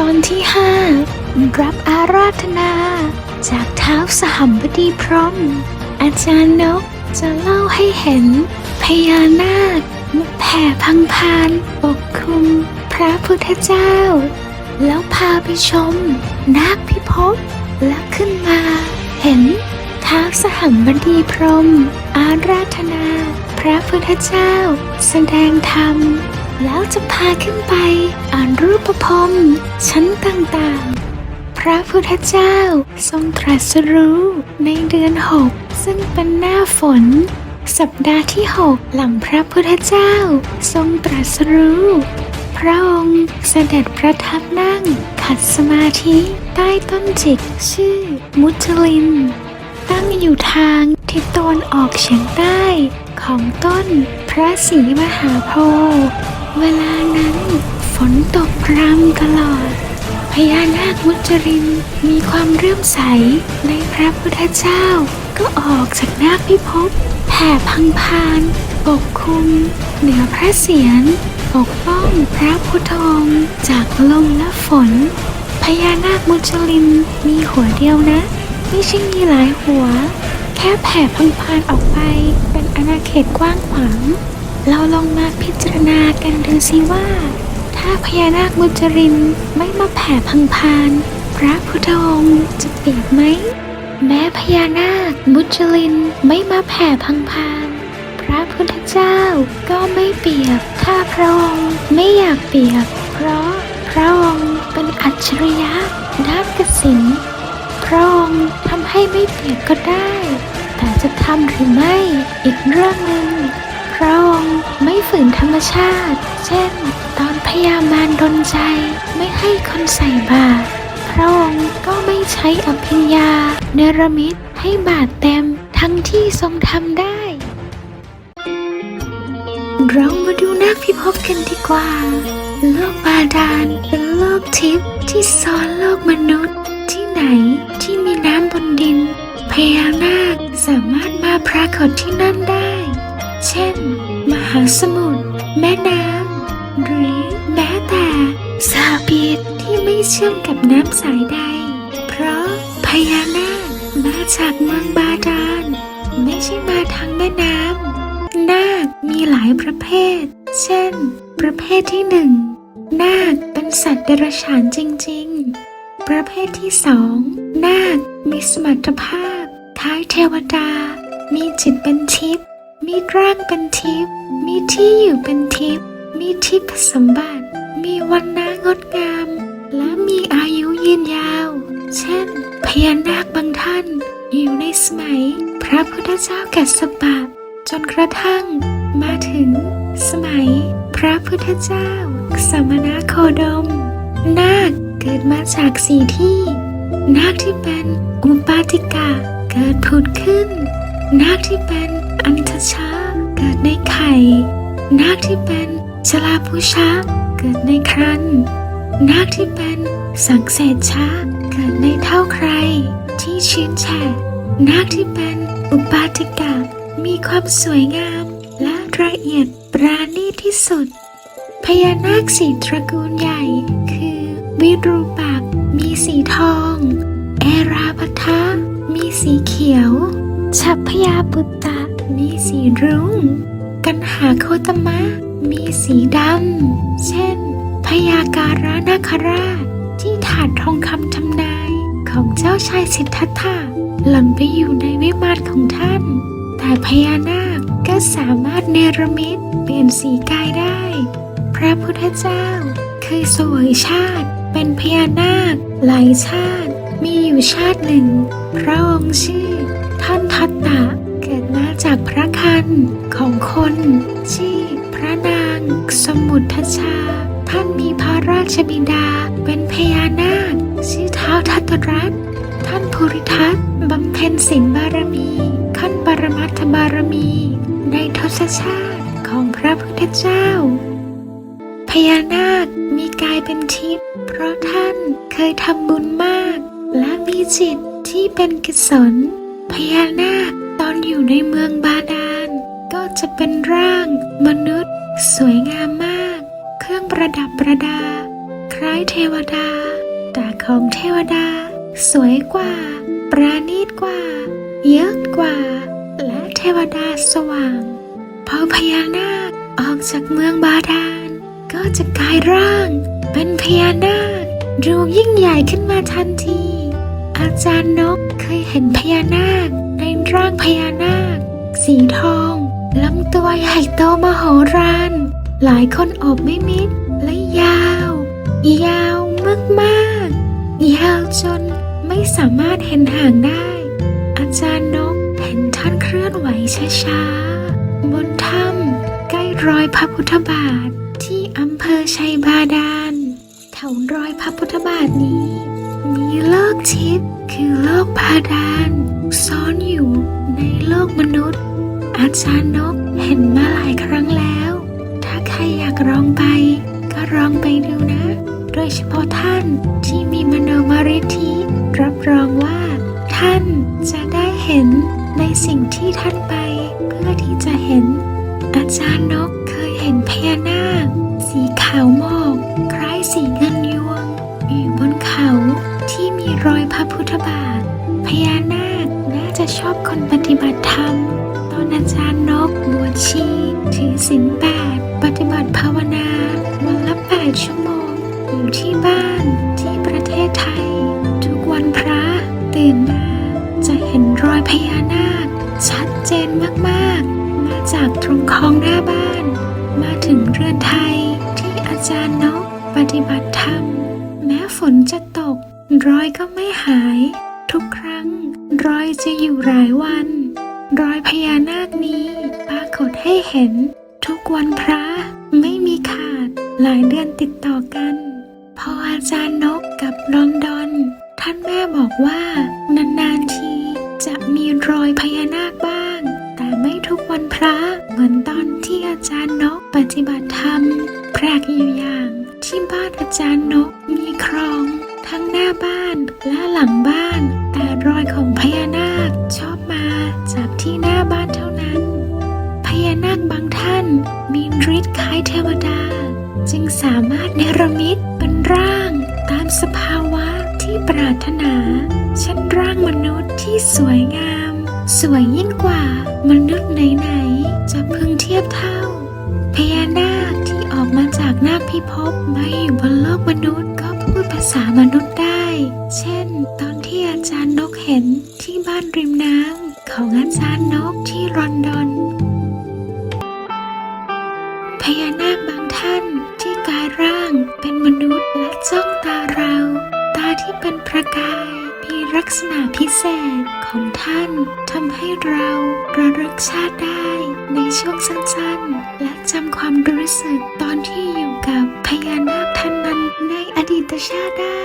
ตอนที่ห้ารับอาราธนา จากเท้าสหัมบดีพรหมอาจารย์นกจะเล่าให้เห็น พญานาคมาแผ่พังพานปกคลุมพระพุทธเจ้า แล้วพาไปชม นาคพิภพแล้วขึ้นมา เห็นท้าสหัมบดีพรมอาราธนา พระพุทธเจ้า แสดงธรรม แล้วจะพาขึ้นไป อ่านรูปภพชั้นต่างๆ พระพุทธเจ้าทรงตรัสรู้ในเดือนหกซึ่งเป็นหน้าฝน สัปดาห์ที่หกหลังพระพุทธเจ้าทรงตรัสรู้ พระองค์เสด็จประทับนั่ง ขัดสมาธิใต้ต้นจิกชื่อ มุจลิน ตั้งอยู่ทางทิศตะวันออกเฉียงใต้ของต้นพระศรีมหาโพธิ์ เวลานั้น ฝนตกพรำตลอด พญานาคมุจรินมีความเรื่อมใสในพระพุทธเจ้า ก็ออกจากนาคพิภพแผ่พังพานปกคลุม เหนือพระเศียรปกป้องพระพุทธองค์จากลมและฝน พญานาคมุจลินมีหัวเดียวนะ ไม่ใช่มีหลายหัว แค่แผ่พังพานออกไปเป็นอาณาเขตกว้างขวาง เราลองมาพิจารณากันดูสิว่า ถ้าพญานาคมุจรินไม่มาแผ่พังพาน พระพุทธองค์จะเปียกไหม แม้พญานาคมุจลินไม่มาแผ่พังพาน พระพุทธเจ้าก็ไม่เปียก ถ้าพระองค์ไม่อยากเปียก เพราะพระองค์เป็นอัจฉริยะด้านกสินพระองค์ทำให้ไม่เปียกก็ได้ แต่จะทำหรือไม่อีกเรื่องหนึ่ง ระองค์ไม่ฝืนธรรมชาติ เช่น ตอนพยามารดนใจไม่ให้คนใส่บาตรพระองค์ก็ไม่ใช้อภิญญา เนรมิตให้บาตรเต็มทั้งที่ทรงทำได้ เรามาดูนาคพิภพกันดีกว่า โลกบาดาลเป็นโลกทิพย์ที่ซ้อนโลกมนุษย์ ที่ไหนที่มีน้ำบนดินพญานาคสามารถมาปรากฏที่นั่นได้ เช่น สมุทรแม่น้ำหรือแม้แต่สาบีดที่ไม่เชื่อมกับน้ำสายใด เพราะพญานาคมาจากเมืองบาดาลไม่ใช่มาทางแม่น้ำนาคมีหลายประเภท เช่น ประเภทที่หนึ่งนาคเป็นสัตว์เดรัจฉานจริง ๆ ประเภทที่สองนาคมีสมรรถภาพคล้ายเทวดา มีจิตเป็นทิพย์ มีร่างเป็นทิพย์มีที่อยู่เป็นทิพย์มีทิพย์สมบัติ มีวันนางดงาม และมีอายุยืนยาว เช่น พญานาคบางท่าน อยู่ในสมัย พระพุทธเจ้ากัสสปะจนกระทั่ง มาถึง สมัย พระพุทธเจ้า สมณโคดม นาคเกิดมาจากสี่ที่ นาคที่เป็นอุปาติกะเกิดผุดขึ้น นาคที่เป็นอันทชาเกิดในไข่ นาคที่เป็นชลาภูชาเกิดในครันนาคที่เป็นสังเสษชาเกิดในเท่าใคร ที่ชื้นแฉะนาคที่เป็นอุปาติกะมีความสวยงามและละเอียดปราณีตที่สุด พญานาคสีตระกูลใหญ่ คือวิรูปักษ์มีสีทอง เอราพัทะมีสีเขียว ชัพยาปุตตะ มีสีรุง้ง กันหาโคตมะ มีสีดำ เช่นพญาการะนาคราช ที่ถาดทองคำทำนาย ของเจ้าชายสิทธัตถะหล่นไปอยู่ในวิมานของท่าน แต่พญานาคก็สามารถเนรมิตเปลี่ยนสีกายได้ พระพุทธเจ้าเคยสวยชาติ เป็นพญานาค หลายชาติ มีอยู่ชาติหนึ่งพระองค์ชื่อ พัตตะเกิดมาจากพระคันของคนชื่อพระนางสมุทชา ท่านมีพระราชบิดาเป็นพญานาคชื่อเท้าทัตรัตท่านภูริทัตบำเพ็ญศีลบารมี ขั้นปรมัตถบารมี ในทศชาติของพระพุทธเจ้า พญานาคมีกายเป็นทิพย์เพราะท่านเคยทำบุญมาก และมีจิตที่เป็นกุศล พญานาคตอนอยู่ในเมืองบาดาลก็จะเป็นร่างมนุษย์ สวยงามมาก เครื่องประดับประดา คล้ายเทวดา แต่ของเทวดา สวยกว่า ปราณีตกว่า เยอะกว่า และเทวดาสว่างพอพญานาคออกจากเมืองบาดาลก็จะกลายร่าง เป็นพญานาคดูยิ่งใหญ่ขึ้นมาทันที อาจารย์นกเคยเห็นพญานาคในร่างพญานาค สีทองลำตัวใหญ่โตมโหฬารหลายคนอบไม่มิดและยาว ยาวมากๆยาวจนไม่สามารถเห็นห่างได้ อาจารย์นกเห็นท่านเคลื่อนไหวช้าๆบนถ้ำใกล้รอยพระพุทธบาทที่อำเภอชัยบาดาลแถวรอยพระพุทธบาทนี้ มีโลกทิพย์คือโลกพาดานซ่อนอยู่ในโลกมนุษย์ อาจารย์นกเห็นมาหลายครั้งแล้ว ถ้าใครอยากลองไป ก็ลองไปดูนะ โดยเฉพาะท่านที่มีมโนมริธิ รอยก็ไม่หาย ทุกครั้ง รอยจะอยู่หลายวัน รอยพญานาคนี้ปรากฏให้เห็น ทุกวันพระไม่มีขาดหลายเดือนติดต่อกัน พออาจารย์นกกับลอนดอน ท่านแม่บอกว่า นานๆทีจะมีรอยพญานาคบ้าง แต่ไม่ทุกวันพระเหมือนตอนที่อาจารย์นกปฏิบัติธรรมแปลกอยู่อย่างที่บ้านอาจารย์นกมีคลอง ทั้งหน้าบ้านและหลังบ้าน แต่รอยของพญานาคชอบมาจากที่หน้าบ้านเท่านั้น พญานาคบางท่านมีฤทธิ์คล้ายเทวดา จึงสามารถเนรมิตเป็นร่างตามสภาวะที่ปรารถนาเช่นร่างมนุษย์ที่สวยงาม สวยยิ่งกว่ามนุษย์ไหนๆจะพึงเทียบเท่าพญานาคที่ออกมาจากนาคพิภพมาอยู่บนโลกมนุษย์ พูดภาษามนุษย์ได้ เช่น ตอนที่อาจารย์นกเห็นที่บ้านริมน้ำของอาจารย์นกที่ลอนดอน พญานาคบางท่านที่กายร่างเป็นมนุษย์และจ้องตาเรา ตาที่เป็นประกาย มีลักษณะพิเศษของท่านทำให้เราระลึกชาติได้ ในช่วงสั้นๆ และจำความรู้สึกตอนที่อยู่กับพญานาคท่านนั้นในอดีตชาติได้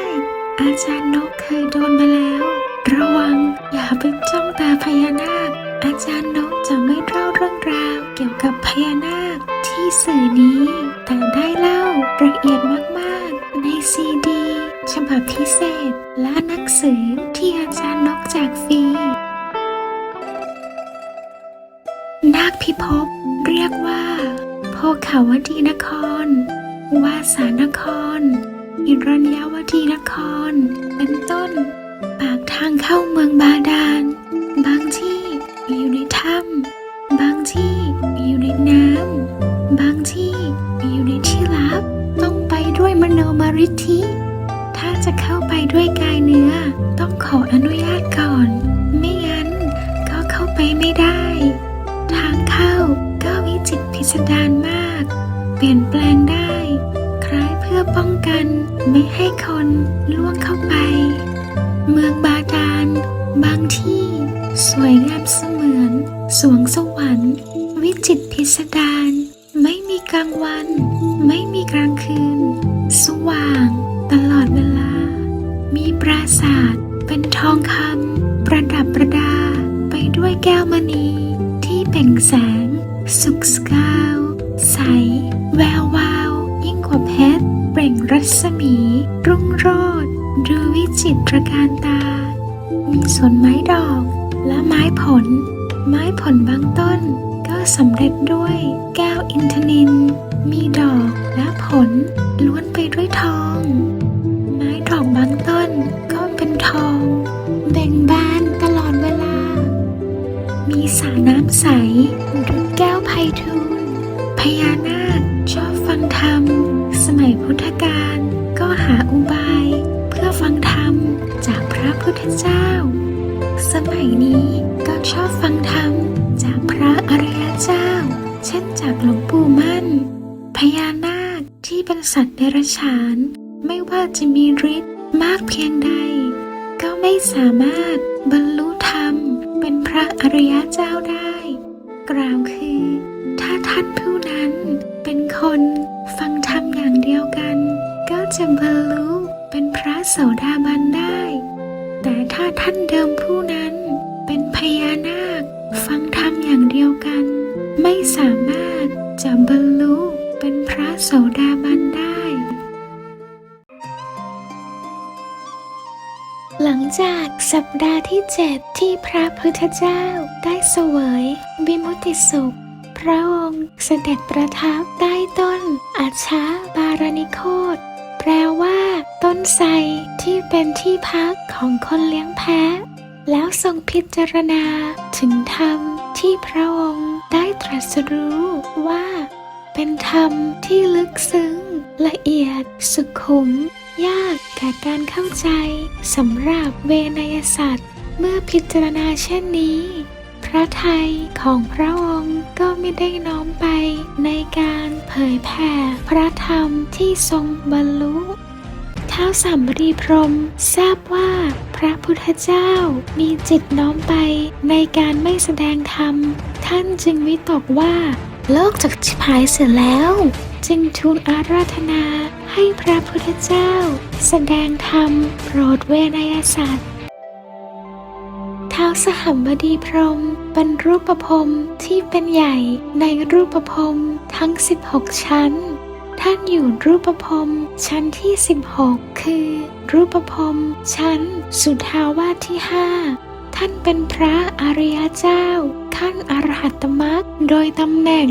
อาจารย์นกเคยโดนมาแล้ว ระวังอย่าไปจ้องตาพญานาค อาจารย์นกจะไม่เล่าเรื่องราวเกี่ยวกับพญานาคที่สื่อนี้ แต่ได้เล่าละเอียดมากๆ ในซีดีฉบับพิเศษและหนังสือที่อาจารย์นกแจกฟรี พิภพเรียกว่าโพขาวดีนคร วาสานครอิรัญญาวดีนคร เป็นต้น ปากทางเข้าเมืองบาดาล บางที่อยู่ในถ้ำบางที่อยู่ในน้ำบางที่อยู่ในที่ลับ ต้องไปด้วยมโนมริธิ ถ้าจะเข้าไปด้วยกายเนื้อ ต้องขออนุญาตก่อน ล่วงเข้าไป ดอกและไม้ผล ไม้ผลบางต้นก็สำเร็จด้วยแก้วอินทนิลมีดอกและผลล้วนไปด้วยทอง ไม้ดอกบางต้นก็เป็นทอง แบ่งบานตลอดเวลา มีสาะน้ำใสหรืแก้วไพฑูลพญานาคชอบฟังธรรม สมัยพุทธกาลก็หาอุบาย เพื่อฟังธรรมจากพระพุทธเจ้า สมัยนี้ก็ชอบฟังธรรมจากพระอริยเจ้า เช่นจากหลวงปู่มั่น พญานาคที่เป็นสัตว์เดรัจฉาน ไม่ว่าจะมีฤทธิ์มากเพียงใด ก็ไม่สามารถบรรลุธรรมเป็นพระอริยเจ้าได้ กล่าวคือ ถ้าท่านผู้นั้นเป็นคนฟังธรรมอย่างเดียวกัน ก็จะบรรลุเป็นพระโสดาบันได้ ท่านเดิมผู้นั้นเป็นพญานาค ฟังธรรมอย่างเดียวกัน ไม่สามารถจะบรรลุเป็นพระโสดาบันได้ หลังจากสัปดาห์ที่เจ็ดที่พระพุทธเจ้าได้เสวยวิมุติสุข พระองค์เสด็จประทับใต้ต้นอาชาบารณิโคตแปลว่า ต้นไทรที่เป็นที่พักของคนเลี้ยงแพะ แล้วทรงพิจารณาถึงธรรมที่พระองค์ได้ตรัสรู้ว่า เป็นธรรมที่ลึกซึ้ง ละเอียดสุขุม ยากแก่การเข้าใจสำหรับเวนยสัตว์ เมื่อพิจารณาเช่นนี้พระไทยของพระองค์ก็ไม่ได้น้อมไปในการเผยแผ่พระธรรมที่ทรงบรรลุ ท้าวสัมบดีพรมทราบว่าพระพุทธเจ้ามีจิตน้อมไปในการไม่แสดงธรรม ท่านจึงวิตกว่า โลกจากชิบหายเสียแล้ว จึงทูลอาราธนาให้พระพุทธเจ้า แสดงธรรมโปรดเวนยสัตว์ท้าวสหัมบดีพรมเป็นรูปภพที่เป็นใหญ่ในรูปภพทั้ง 16 ชั้น ท่านอยู่รูปภพชั้นที่ 16 คือ รูปภพชั้นสุทาวาสที่ 5 ท่านเป็นพระอริยเจ้าขั้นอรหัตมรรคโดยตำแหน่ง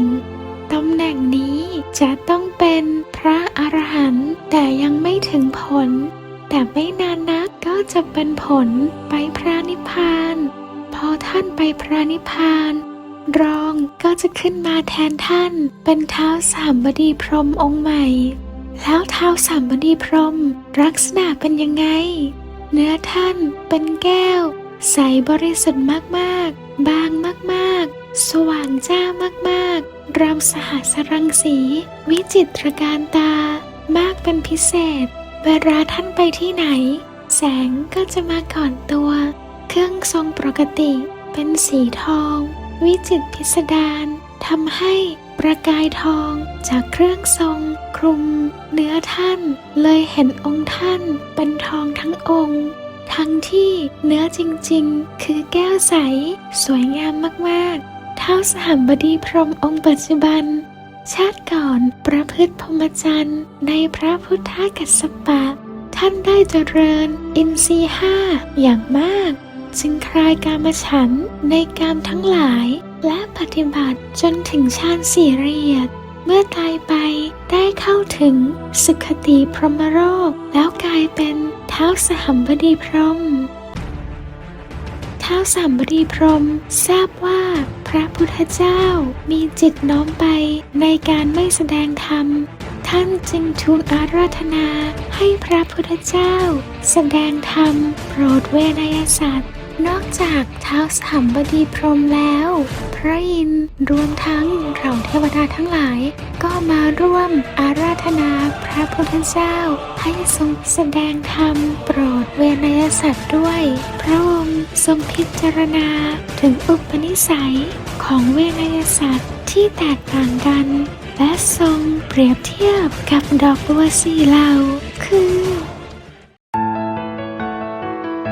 ตำแหน่งนี้จะต้องเป็นพระอรหันต์แต่ยังไม่ถึงผล แต่ไม่นานนักก็จะเป็นผลไปพระนิพพาน พอท่านไปพระนิพพาน รองก็จะขึ้นมาแทนท่าน เป็นเท้าสามบดีพรหมองค์ใหม่ แล้วเท้าสามบดีพรหมลักษณะเป็นยังไง เนื้อท่านเป็นแก้ว ใสบริสุทธิ์มากๆ บางมากๆ สว่างจ้ามากๆราวสหัสรังสี วิจิตรการตา มากเป็นพิเศษ เวลาท่านไปที่ไหน แสงก็จะมาก่อนตัว เครื่องทรงปกติเป็นสีทอง วิจิตพิสดารทำให้ประกายทองจากเครื่องทรงคลุมเนื้อท่าน เลยเห็นองค์ท่านเป็นทองทั้งองค์ ทั้งที่เนื้อจริงๆ คือแก้วใส สวยงามมากๆ เท้าสหัมบดีพรหมองค์ปัจจุบัน ชาติก่อนประพฤติพรหมจรรย์ในพระพุทธกัสสปะ ท่านได้เจริญอินทรีย์ห้าอย่างมาก จึงคลายการมฉันในกามทั้งหลาย และปฏิบัติจนถึงฌานสี่ละเอียด เมื่อตายไปได้เข้าถึงสุขติพรหมโลกแล้วกลายเป็นเท้าสหัมบดีพรหมท้าสามบดีพรหมทราบว่าพระพุทธเจ้ามีจิตน้อมไปในการไม่แสดงธรรม ท่านจึงทูลอาราธนาให้พระพุทธเจ้า แสดงธรรมโปรดเวนยสัตว์ นอกจากท้าวสามบดีพรมแล้ว พระอินทร์รวมทั้งเหล่าเทวดาทั้งหลาย ก็มาร่วมอาราธนาพระพุทธเจ้า ให้ทรงแสดงธรรมโปรดเวนยสัตว์ด้วย พระองค์ทรงพิจารณาถึงอุปนิสัยของเวนยสัตว์ที่แตกต่างกัน และทรงเปรียบเทียบกับดอกบัวสีเหล่าคือ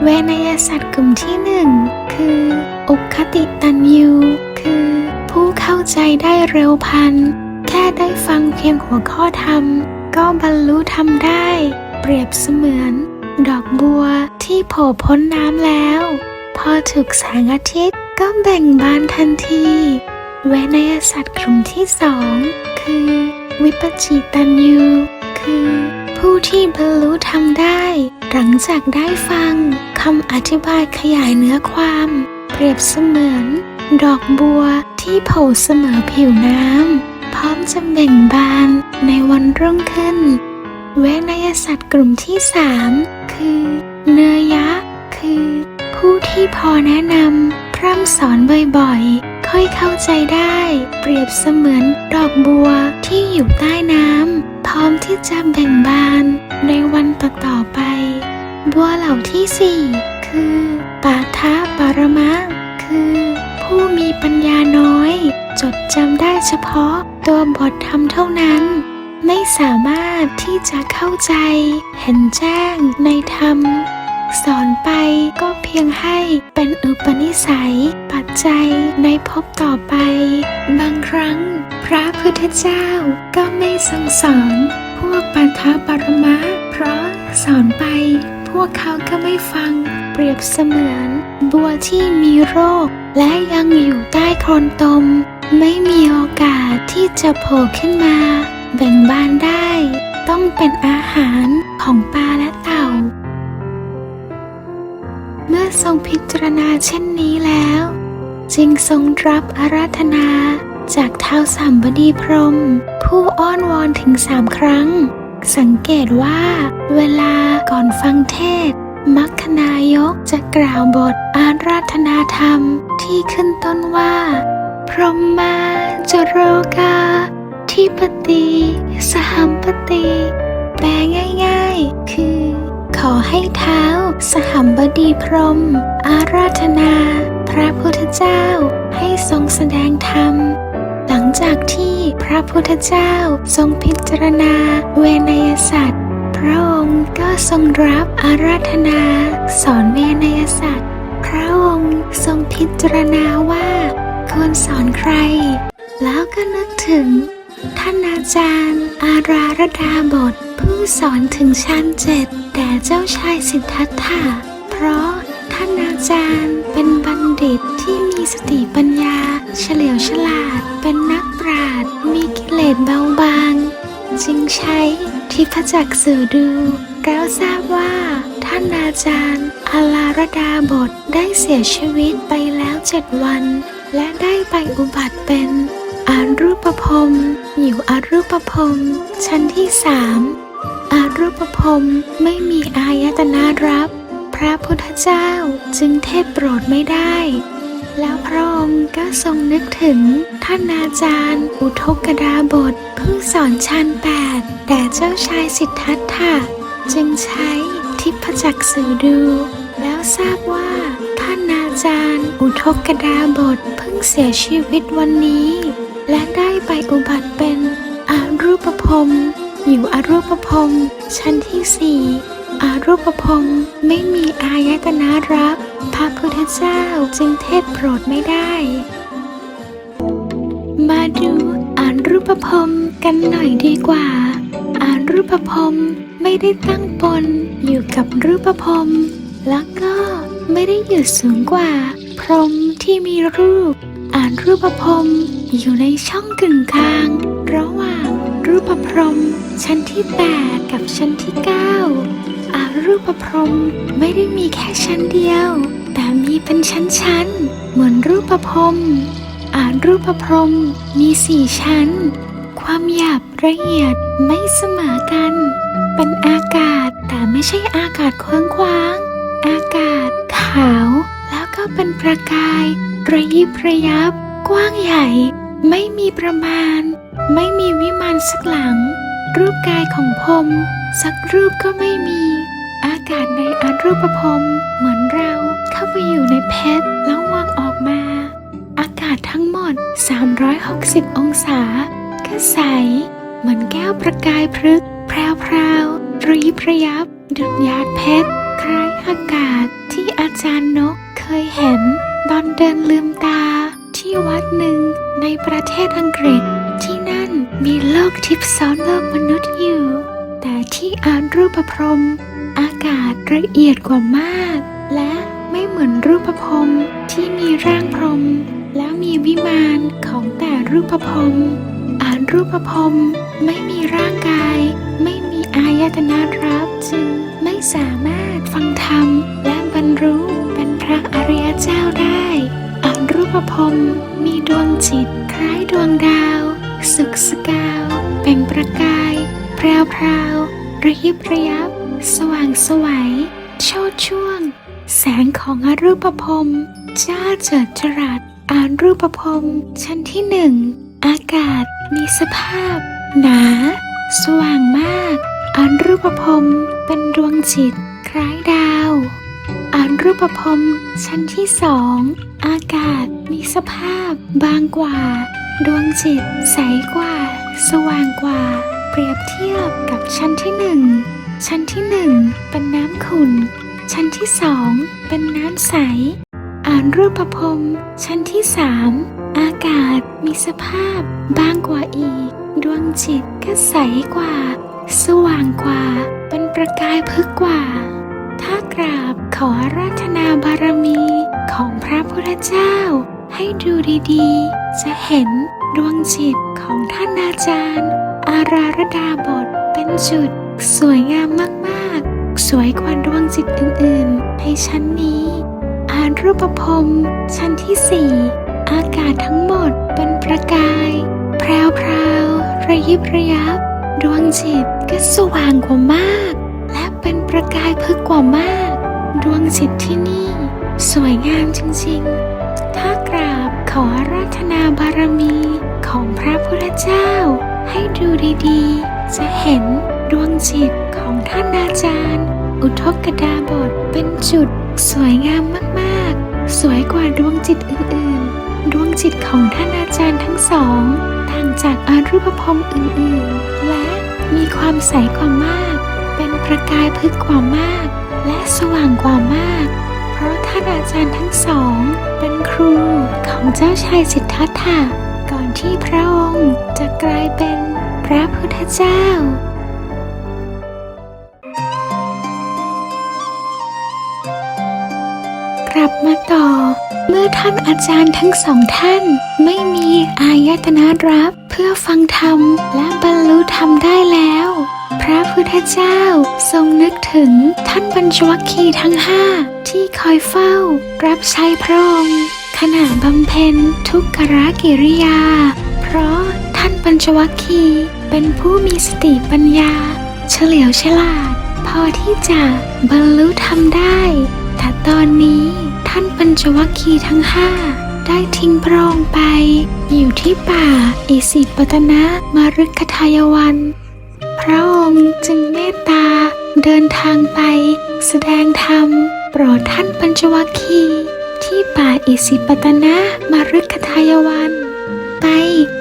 เวนยสัตว์กลุ่มที่หนึ่งคือ อุคติตันยู คือ ผู้เข้าใจได้เร็วพัน แค่ได้ฟังเพียงหัวข้อธรรม ก็บรรลุธรรมได้ เปรียบเสมือน ดอกบัวที่โผล่พ้นน้ำแล้ว พอถูกแสงอาทิตย์ก็แบ่งบานทันทีเวนยสัตว์กลุ่มที่สองคือ วิปัสจิตันยู คือ ผู้ที่บรรลุธรรมได้ หลังจากได้ฟังคำอธิบายขยายเนื้อความ เปรียบเสมือน ดอกบัวที่โผล่เสมอผิวน้ำพร้อมจะเบ่งบานในวันรุ่งขึ้น เวนยสัตว์กลุ่มที่สามคือ เนื้อยะ คือ ผู้ที่พอแนะนำพร่ำสอนบ่อยๆ ค่อยเข้าใจได้ เปรียบเสมือนดอกบัวที่อยู่ใต้น้ำพร้อมที่จะเบ่งบานในวันต่อๆไป บัวเหล่าที่สี่คือปาทะปารมะ คือ ผู้มีปัญญาน้อย จดจำได้เฉพาะตัวบทธรรมเท่านั้น ไม่สามารถที่จะเข้าใจ เห็นแจ้งในธรรม สอนไปก็เพียงให้เป็นอุปนิสัย ปัจจัยในภพต่อไป บางครั้ง พระพุทธเจ้าก็ไม่สั่งสอน พวกปัทภปรมะ เพราะสอนไป พวกเขาก็ไม่ฟัง เปรียบเสมือน บัวที่มีโรค และยังอยู่ใต้โคนตม ไม่มีโอกาสที่จะโผล่ขึ้นมา แบ่งบานได้ ต้องเป็นอาหารของปลาและเต่า ทรงพิจารณาเช่นนี้แล้ว จึงทรงรับอาราธนาจากเท้าสามบดีพรหมผู้อ้อนวอนถึงสามครั้ง สังเกตว่า เวลาก่อนฟังเทศ มัคคนายกจะกล่าวบทอาราธนาธรรมที่ขึ้นต้นว่า พรหมมาจโรกาทิปติ สหัมปติ แปลง่าย ๆ คือ ขอให้เท้า สหัมบดีพรม อาราธนา พระพุทธเจ้าให้ทรงแสดงธรรม หลังจากที่พระพุทธเจ้าทรงพิจารณาเวนยสัตว์พระองค์ก็ทรงรับอาราธนา สอนเวนยสัตว์พระองค์ทรงพิจารณาว่า ควรสอนใคร แล้วก็นึกถึง ท่านอาจารย์ อาราระดาบท ผู้สอนถึงชั้นเจ็ดแต่เจ้าชายสิทธัตถะเพราะท่านอาจารย์เป็นบัณฑิตที่มีสติปัญญา เฉลียวฉลาด เป็นนักปราชญ์มีกิเลสเบาบาง จึงใช้ทิพจักรสื่อดูแล้วทราบว่าท่านอาจารย์อาลาระดาบทได้เสียชีวิตไปแล้วเจ็ดวัน และได้ไปอุบัติเป็นอารูปภพอยู่อารูปภพชั้นที่สาม อารูปภพไม่มีอายตนะรับ พระพุทธเจ้าจึงเทศโปรดไม่ได้ แล้วพระองค์ก็ทรงนึกถึงท่านอาจารย์ อุทกดาบทผู้สอนชั้นแปดแต่เจ้าชายสิทธัตถะจึงใช้ทิพจักสื่อดู แล้วทราบว่าท่านอาจารย์ อุทกดาบทเพิ่งเสียชีวิตวันนี้ และได้ไปอุบัติเป็นอารูปภพ อยู่อารูปภพชั้นที่สี่อารูปภพไม่มีอายตนะรับ พระพุทธเจ้าจึงเทศโปรดไม่ได้ มาดูอ่านรูปภพกันหน่อยดีกว่า อ่านรูปภพไม่ได้ตั้งปนอยู่กับรูปภพแล้วก็ไม่ได้อยู่สูงกว่า พรหมที่มีรูป อ่านรูปภพอยู่ในช่องกึ่งกลาง ระหว่าง รูปพรมชั้นที่ 8 กับชั้นที่ 9 อารูปพรมไม่ได้มีแค่ชั้นเดียว แต่มีเป็นชั้นๆ เหมือนรูปพรมอารูปพรมมีสี่ชั้น ความหยาบละเอียดไม่เสมอกัน เป็นอากาศแต่ไม่ใช่อากาศคว้างคว้างๆอากาศขาวแล้วก็เป็นประกายระยิบระยับ กว้างใหญ่ ไม่มีประมาณ ไม่มีวิมานสักหลัง รูปกายของพรมสักรูปก็ไม่มี อากาศในอารูปพรมเหมือนเราเข้าไปอยู่ในเพชรแล้ววางออกมา อากาศทั้งหมด 360 องศา ก็ใส เหมือนแก้วประกายพฤกแพรวๆระยิบระยับ ดุจยาดเพชรคล้ายอากาศที่อาจารย์นกเคยเห็นตอนเดินลืมตาที่วัดหนึ่งในประเทศอังกฤษ มีโลกทิพย์ซ้อนโลกมนุษย์อยู่ แต่ที่อานรูปพรม อากาศละเอียดกว่ามาก และไม่เหมือนรูปพรมที่มีร่างพรม แล้วมีวิมานของแต่รูปพรมอ่านรูปพรมไม่มีร่างกาย ไม่มีอายตนะรับจึงไม่สามารถฟังธรรม และบรรลุเป็นพระอริยเจ้าได้อ่านรูปพรมมีดวงจิตคล้ายดวงดาว สุกสกาวเป่งประกายแพรวพราวระยิบระยับ สว่างสวัยโชดช่วง แสงของอรูปภพจ้าเจิดจรัสอ่านรูปภพชั้นที่หนึ่ง อากาศมีสภาพ หนา สว่างมากอ่านรูปภพเป็นดวงจิต คล้ายดาวอ่านรูปภพชั้นที่สอง อากาศมีสภาพ บางกว่า ดวงจิตใสกว่า สว่างกว่า เปรียบเทียบกับชั้นที่หนึ่งชั้นที่หนึ่งเป็นน้ำขุ่น ชั้นที่สองเป็นน้ำใส อ่านรูปภพชั้นที่สามอากาศมีสภาพบางกว่าอีก ดวงจิตก็ใสกว่า สว่างกว่า เป็นประกายพึกกว่า ถ้ากราบขอราธนาบารมีของพระพุทธเจ้า ให้ดูดีๆ จะเห็นดวงจิตของท่านอาจารย์ อาราธดาบทเป็นจุดสวยงามมากๆ สวยกว่าดวงจิตอื่นๆ ในชั้นนี้ อ่านรูปภพชั้นที่สี่อากาศทั้งหมดเป็นประกาย แพรวพราวๆระยิบระยับ ดวงจิตก็สว่างกว่ามาก และเป็นประกายพึกกว่ามาก ดวงจิตที่นี่ สวยงามจริงๆ ขออาราธนาบารมีของพระพุทธเจ้า ให้ดูดีๆ จะเห็นดวงจิตของท่านอาจารย์ อุทกดาบทเป็นจุดสวยงามมากๆ สวยกว่าดวงจิตอื่นๆ ดวงจิตของท่านอาจารย์ทั้งสอง ต่างจากอารูปภพอื่นๆ และมีความใสกว่ามาก เป็นประกายพึกกว่ามาก และสว่างกว่ามาก ท่านอาจารย์ทั้งสอง เป็นครูของเจ้าชายสิทธัตถะก่อนที่พระองค์จะกลายเป็นพระพุทธเจ้ากลับมาต่อ เมื่อท่านอาจารย์ทั้งสองท่าน ไม่มีอายตนะรับ เพื่อฟังธรรมและบรรลุธรรมได้แล้ว พระพุทธเจ้าทรงนึกถึงท่านปัญจวัคคีทั้งห้าที่คอยเฝ้า รับใช้พระองค์ขณะบำเพ็ญทุกขรกิริยา เพราะท่านปัญจวัคคีเป็นผู้มีสติปัญญา เฉลียวฉลาด พอที่จะบรรลุธรรมได้ แต่ตอนนี้ท่านปัญจวัคคีย์ทั้งห้าได้ทิ้งพระองค์ไป อยู่ที่ป่าอิสิปตนะมฤคทายวัน พระองค์จึงเมตตาเดินทางไป แสดงธรรมโปรดท่านปัญจวัคคีย์ที่ป่าอิสิปตนะมฤคทายวัน ไป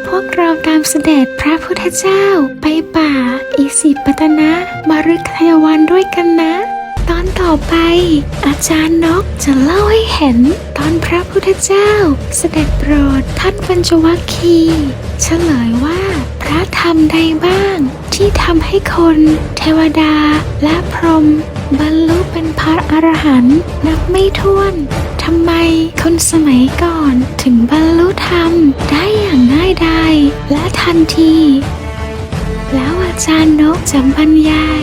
พวกเราตามเสด็จพระพุทธเจ้าไปป่าอิสิปตนะมฤคทายวันด้วยกันนะ ตอนต่อไป อาจารย์นกจะเล่าให้เห็นตอนพระพุทธเจ้า เสด็จโปรดท่านปัญจวัคคีย์เฉลยว่าพระธรรมใดบ้าง ที่ทำให้คน เทวดา และพรหมบรรลุเป็นพระอรหันต์นับไม่ถ้วนทำไมคนสมัยก่อนถึงบรรลุธรรมได้อย่างง่ายดายและทันที แล้วอาจารย์นกจะบรรยาย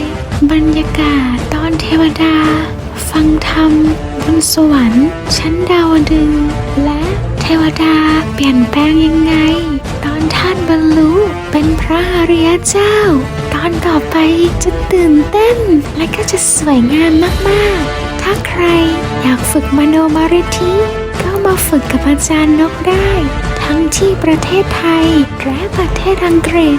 บรรยากาศตอนเทวดา ฟังธรรมบนสวรรค์ชั้นดาวดึงและเทวดาเปลี่ยนแปลงยังไงานบรรลุเป็นพระอริยเจ้า ตอนต่อไปจะตื่นเต้น และก็จะสวยงามมากๆ ถ้าใครอยากฝึกมโนมริทธิก็มาฝึกกับอาจารย์นกได้ ทั้งที่ประเทศไทยและประเทศอังกฤษ